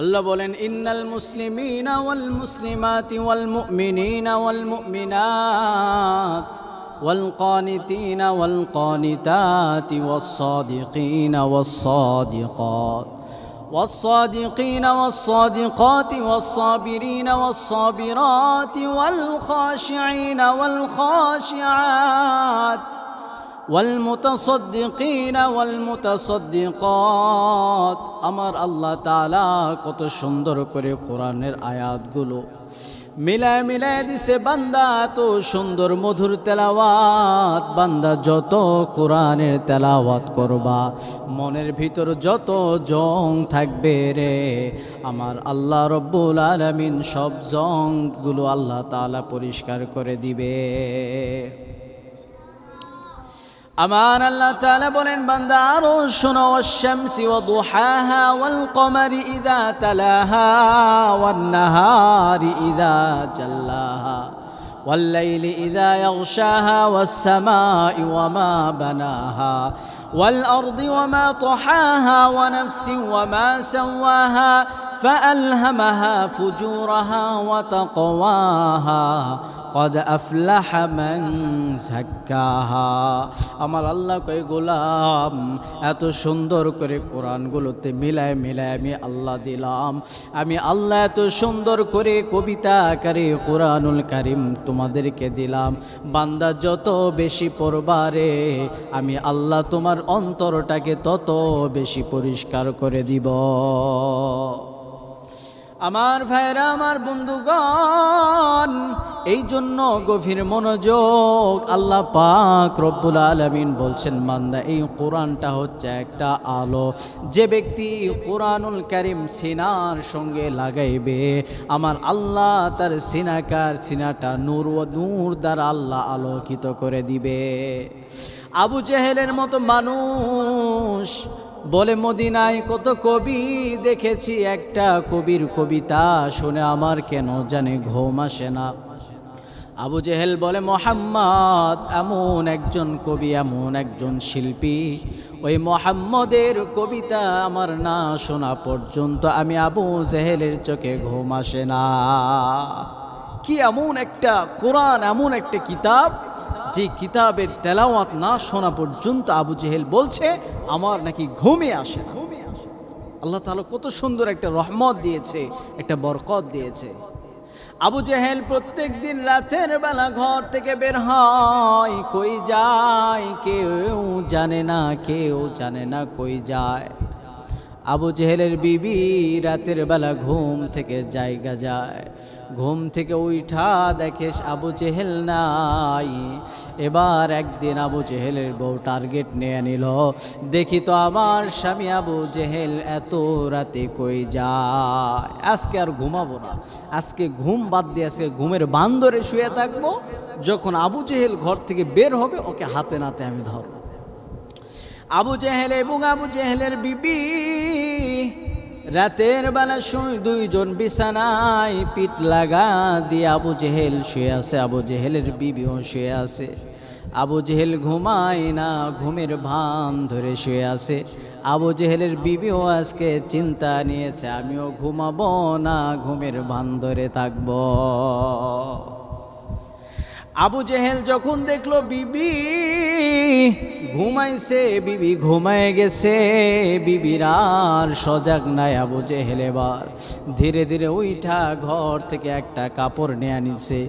আল্লাহ বলেন ইন্নাল মুসলিমিনা ওয়াল মুসলিমাতি ওয়াল মুমিনিনা ওয়াল মুমিনাত والقانتين والقانتات والصادقين والصادقات والصادقين والصادقات والصابرين والصابرات والخاشعين والخاشعات والمتصدقين والمتصدقات আমার আল্লাহ তাআলা কত সুন্দর করে কোরআনের আয়াতগুলো মিলায় মিলায় দিছে, বান্দা এত সুন্দর মধুর তেলাওয়াত, বান্দা যত কোরআনের তেলাওয়াত করবা, মনের ভিতর যত জং থাকবে রে, আমার আল্লাহ রব্বুল আলামিন সব জংগুলো আল্লাহ তাআলা পরিষ্কার করে দিবে। আমার আল্লাহ তাআলা বলেন বান্দা আরো শোনো শামসি ওয়া দুহাহা ওয়াল কমারি ইদা তালাহা ওয়ান নাহারি ইদা জাল্লাহা والليل إذا يغشاها والسماء وما بناها والأرض وما طحاها ونفس وما سواها فألهمها فجورها وتقواها قد أفلح من زكاها আমার আল্লাহ কই গোলাম এত সুন্দর করে কোরআনগুলোতে মিলায় মিলায় আমি আল্লাহ দিলাম আমি আল্লাহ এত সুন্দর করে কবিতা আকারে কোরআনুল কারিম তোমাদেরকে দিলাম বান্দা যত বেশি পড়বারে আমি আল্লাহ তোমার অন্তরটাকে তত বেশি পরিষ্কার করে দিব আমার ভাইরা আমার বন্ধুগণ, এই জন্য গভীর মনোযোগ আল্লাহ পাক রব্বুল আলমিন বলছেন মান্দা এই কোরআনটা হচ্ছে একটা আলো। যে ব্যক্তি কোরআনুল করিম সিনার সঙ্গে লাগাইবে, আমার আল্লাহ তার সিনাকার সিনাটা নূর ও নূর দ্বারা আল্লাহ আলোকিত করে দিবে। আবু জেহেলের মতো মানুষ বলে মদিনায়, কত কবি দেখেছি, একটা কবির কবিতা শুনে আমার কেন জানে ঘুম আসে না। আবু জেহেল বলে, মোহাম্মদ, এমন একজন কবি, এমন একজন শিল্পী। ওই মোহাম্মদের কবিতা আমার না শোনা পর্যন্ত আমি আবু জেহেলের চোখে ঘুম আসে না। কি এমন একটা কোরআন, এমন একটা কিতাব যে কিতাবের তেলাওয়াত না শোনা পর্যন্ত আবু জেহেল বলছে, আমার নাকি ঘুমে আসে না। আল্লাহ তাআলা কত সুন্দর একটা রহমত দিয়েছে, একটা বরকত দিয়েছে। আবু জেহেল প্রত্যেক দিন রাতের বেলা ঘর থেকে বের হয়, কই যায়, কেউ জানে না, কেউ জানে না কই যায়। আবু জেহেলের বিবি রাতের বেলা ঘুম থেকে জায়গা যায়। ঘুম থেকে উঠা দেখে আবু জেহেল নাই। এবার একদিন আবু জেহেলের বউ টার্গেট নিয়ে নিল, দেখি তো আমার স্বামী আবু জেহেল এত রাতে কই যায়? আজকে আর ঘুমাবো না। আজকে ঘুম বাদ দিয়ে আজকে ঘুমের বান্দরে শুয়ে থাকব। যখন আবু জেহেল ঘর থেকে বের হবে, ওকে হাতে নাতে আমি ধরবো। আবু জেহেল এবং আবু জেহেলের বিবি রাতের বেলা শুই দুইজন বিছানায় পিঠ লাগা দিয়ে আবু জেহেল শুয়ে আছে। আবু জেহেলের বিবিও শুয়ে আছে। আবু জেহেল ঘুমায় না, ঘুমের ভান ধরে শুয়ে আছে। আবু জেহেলের বিবিও আজকে চিন্তা নিয়েছে, আমিও ঘুমাবো না, ঘুমের ভান ধরে থাকব। আবু জেহেল যখন দেখল বিবি ঘুমাইছে, বিবি ঘুমায় গেছে, বিবির আর সজাগ নাই আবু জেহেল এবার। ধীরে ধীরে উইঠা ঘর থেকে একটা কাপড় নিয়ে নিছে।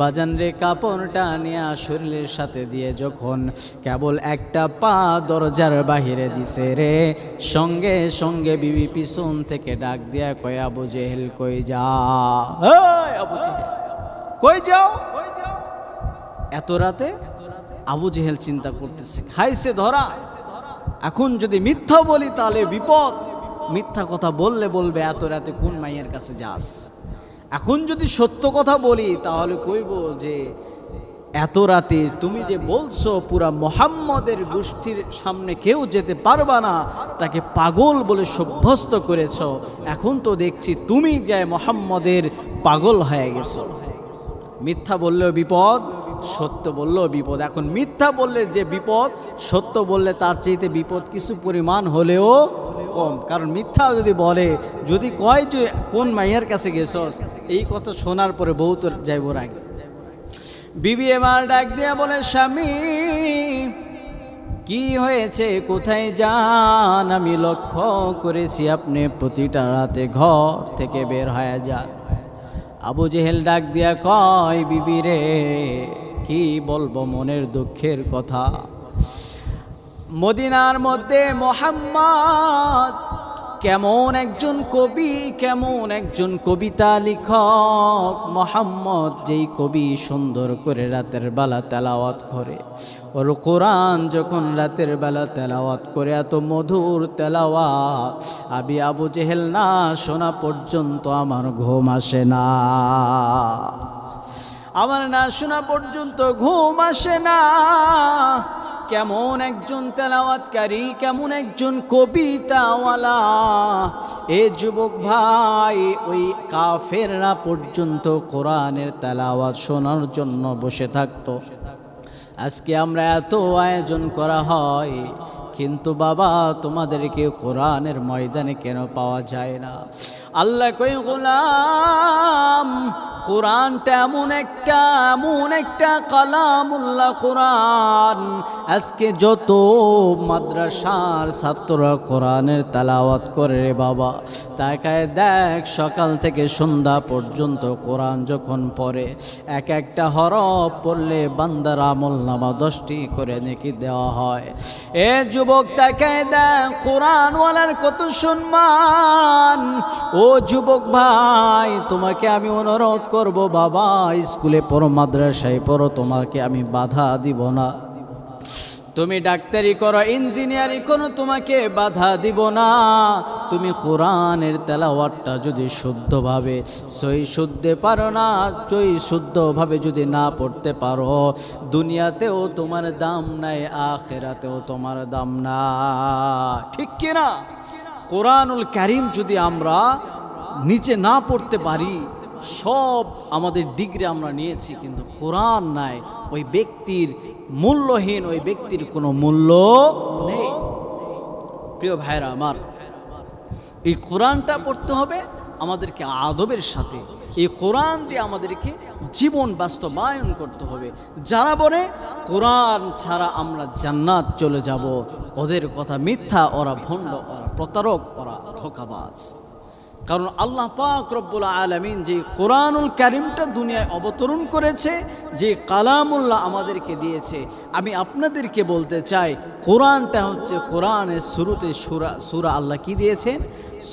বাজান রে কাপড়টা নিয়ে শরীরের সাথে দিয়ে যখন কেবল একটা পা দরজার বাহিরে দিছে রে, সঙ্গে সঙ্গে বিবি পিছন থেকে ডাক দিয়া কয়, আবু জেহেল কই যা আবু জেহেল কই যাও কই যাও? এত রাতে আবু জেহেল চিন্তা করতেছে, খাইছে ধরা। এখন যদি মিথ্যা বলি তাহলে বিপদ। মিথ্যা কথা বললে বলবে, এত রাতে কোন মাইয়ের কাছে যাস? এখন যদি সত্য কথা বলি তাহলে কইব যে এত রাতে তুমি যে বলছো পুরা মোহাম্মদের গোষ্ঠীর সামনে কেউ যেতে পারবা না, তাকে পাগল বলে সভ্যস্ত করেছ, এখন তো দেখছি তুমি যায় মোহাম্মদের পাগল হয়ে গেছো। মিথ্যা বললেও বিপদ সত্য বললেও বিপদ। এখন মিথ্যা বললে যে বিপদ, সত্য বললে তার চাইতে বিপদ কিছু পরিমাণ হলেও কম। কারণ মিথ্যা যদি বলে, যদি কয় যে কোন মাইয়ার কাছে গেছস, এই কথা শোনার পরে বউ তো যাইব আগে বিবি এবার ডাক দিয়া বলে, স্বামী, কি হয়েছে? কোথায় যান? আমি লক্ষ্য করেছি আপনি প্রতিটা রাতে ঘর থেকে বের হয়ে যান। আবু জেহেল ডাক দিয়া কয়, বিবি রে কি বলব মনের দুঃখের কথা? মদিনার মধ্যে মোহাম্মদ কেমন একজন কবি, কেমন একজন কবিতা লিখক? মোহাম্মদ যেই কবি সুন্দর করে রাতের বেলা তেলাওয়াত করে। ওর কোরআন যখন রাতের বেলা তেলাওয়াত করে, এত মধুর তেলাওয়াত। আবি আবু জেহেল না শোনা পর্যন্ত আমার ঘুম আসে না। আমার না শোনা পর্যন্ত ঘুম আসে না। কেমন একজন তেলাওয়াতকারী, কেমন একজন কবিতাওয়ালা। এ যুবক ভাই, ওই কাফেররা পর্যন্ত কোরআনের তেলাওয়াত শোনার জন্য বসে থাকতো। আজকে আমরা এত আয়োজন করা হয়, কিন্তু বাবা, তোমাদেরকে কোরআনের ময়দানে কেন পাওয়া যায় না? আল্লাহ কই গোলাম কোরআনটা এমন একটা এমন একটা কালামুল্লাহ কোরআন। আজকে যত মাদ্রাসার ছাত্ররা কোরআনের তালাওয়াত করে রে বাবা, তাকায় দেখ সকাল থেকে সন্ধ্যা পর্যন্ত কোরআন যখন পড়ে, এক একটা হরফ পড়লে বান্দার আমল নামা দশটি করে নাকি দেওয়া হয়। এ যুবক তাকায় দেখ, কোরআনওয়ালার কত সম্মান। ও যুবক ভাই, তোমাকে আমি অনুরোধ করব বাবা, স্কুলে পড়ো, মাদ্রাসায় পড়ো, তোমাকে আমি বাধা দিব না। তুমি ডাক্তারি করো, ইঞ্জিনিয়ারিং করো, তোমাকে বাধা দিব না। তুমি কোরআনের তেলাওয়াতটা যদি শুদ্ধভাবে, সই শুদ্ধে পারো না চই শুদ্ধভাবে যদি না পড়তে পারো, দুনিয়াতেও তোমার দাম নাই, আখেরাতেও তোমার দাম না ঠিক কিনা? কোরআনুল কারিম যদি আমরা নিচে না পড়তে পারি সব আমাদের ডিগ্রি আমরা নিয়েছি, কিন্তু কোরআন নাই। ওই ব্যক্তির মূল্যহীন, ওই ব্যক্তির কোনো মূল্য নেই। প্রিয় ভাইরা আমার, এই কোরআনটা পড়তে হবে আমাদেরকে আদবের সাথে। এই কোরআন দিয়ে আমাদেরকে জীবন বাস্তবায়ন করতে হবে। যারা বলে, কোরআন ছাড়া আমরা জান্নাত চলে যাব, ওদের কথা মিথ্যা, ওরা ভণ্ড, ওরা প্রতারক, ওরা ধোকাবাজ। কারণ আল্লাহ পাক রব্বুল আলমিন যে কোরআনুল কারিমটা দুনিয়ায় অবতরণ করেছে, যে কালামুল্লাহ আমাদেরকে দিয়েছে, আমি আপনাদেরকে বলতে চাই, কোরআনটা হচ্ছে কোরআনের শুরুতে সুরা সুরা আল্লাহ কি দিয়েছেন?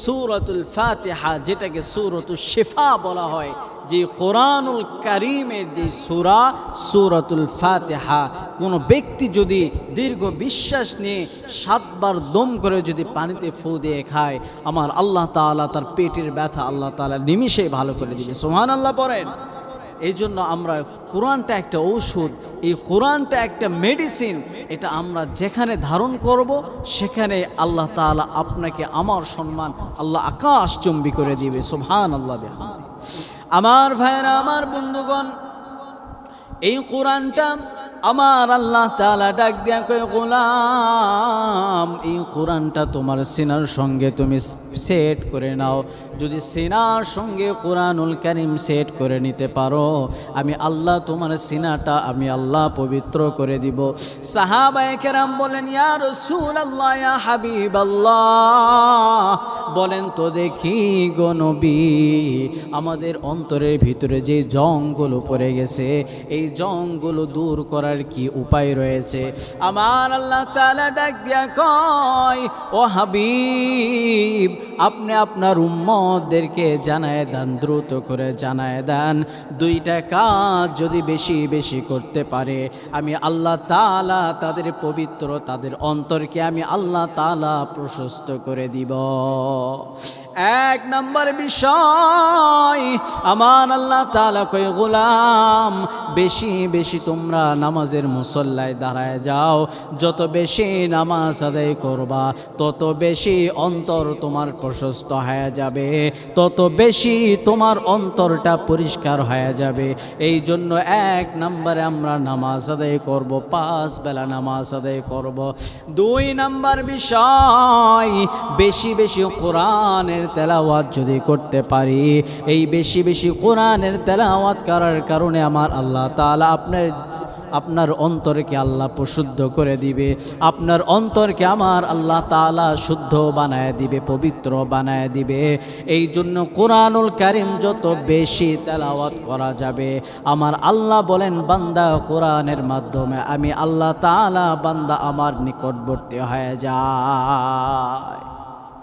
সুরতুল ফাতেহা, যেটাকে সুরতুল শেফা বলা হয়। যে কোরআনুল কারিমের যে সুরা, সুরতুল ফাতেহা, কোনো ব্যক্তি যদি দীর্ঘ বিশ্বাস নিয়ে সাতবার দম করে যদি পানিতে ফু দিয়ে খায়, আমার আল্লাহ তাআলা তার পেটের ব্যথা আল্লাহ তাআলা নিমিষেই ভালো করে দিবে। সোহান আল্লাহ পড়েন। এই জন্য আমরা কোরআনটা একটা ঔষধ, এই কোরআনটা একটা মেডিসিন, এটা আমরা যেখানে ধারণ করব, সেখানে আল্লাহ তাআলা আপনাকে আমার সম্মান, আল্লাহ আকাশ চম্বি করে দিবে। সোহান আল্লাহ। আমার ভাইয়েরা আমার বন্ধুগণ এই কোরআনটা আমার আল্লাহ তালা ডাক দিয়া কয়, গোলাম, এই কোরআনটা তোমার সিনার সঙ্গে তুমি সেট করে নাও। যদি সিনার সঙ্গে কোরআনুল কারিম সেট করে নিতে পারো, আমি আল্লাহ তোমার সিনাটা আমি আল্লাহ পবিত্র করে দিব। সাহাবায়ে কেরাম বলেন ইয়ার ইয়া রাসূলুল্লাহ, ইয়া হাবিবাল্লাহ। বলেন, তো দেখি গো নবী, আমাদের অন্তরের ভিতরে যে জঙ্গল পড়ে গেছে, এই জঙ্গল দূর করার কি উপায় রয়েছে? আমার আল্লাহ তাআলা ডাক দিয়া কয়, ও হাবিব, আপনি আপনার উম্মতদেরকে জানায় দেন, দ্রুত করে জানায় দেন। দুইটা কাজ যদি বেশি বেশি করতে পারে, আমি আল্লাহ তালা তাদের পবিত্র, তাদের অন্তরকে আমি আল্লাহ তালা প্রশস্ত করে দিব। এক নম্বর বিষয়, আমার আল্লাহ তালা কই গোলাম, বেশি বেশি তোমরা নামাজের মুসল্লায় দাঁড়ায় যাও। যত বেশি নামাজ আদায় করবা, তত বেশি অন্তর তোমার প্রশস্ত হয়ে যাবে। তত বেশি তোমার অন্তরটা পরিষ্কার হয়ে যাবে। এই জন্য এক নম্বরে আমরা নামাজ আদায় করব, পাঁচ বেলা নামাজ আদায় করব। দুই নম্বর বিষয়, বেশি বেশি কোরআনের তেলাওয়াত যদি করতে পারি, এই বেশি বেশি কোরআনের তেলাওয়াত করার কারণে আমার আল্লাহ তাআলা আপনার আপনার অন্তরকে আল্লাহ প্রশুদ্ধ করে দিবে। আপনার অন্তরকে আমার আল্লাহ তালা শুদ্ধ বানায় দিবে, পবিত্র বানায় দিবে। এই জন্য কোরআনুল কারিম যত বেশি তেলাওয়াত করা যাবে, আমার আল্লাহ বলেন, বান্দা কোরআনের মাধ্যমে আমি আল্লাহ তাআলা, বান্দা আমার নিকটবর্তী হয়ে যায়।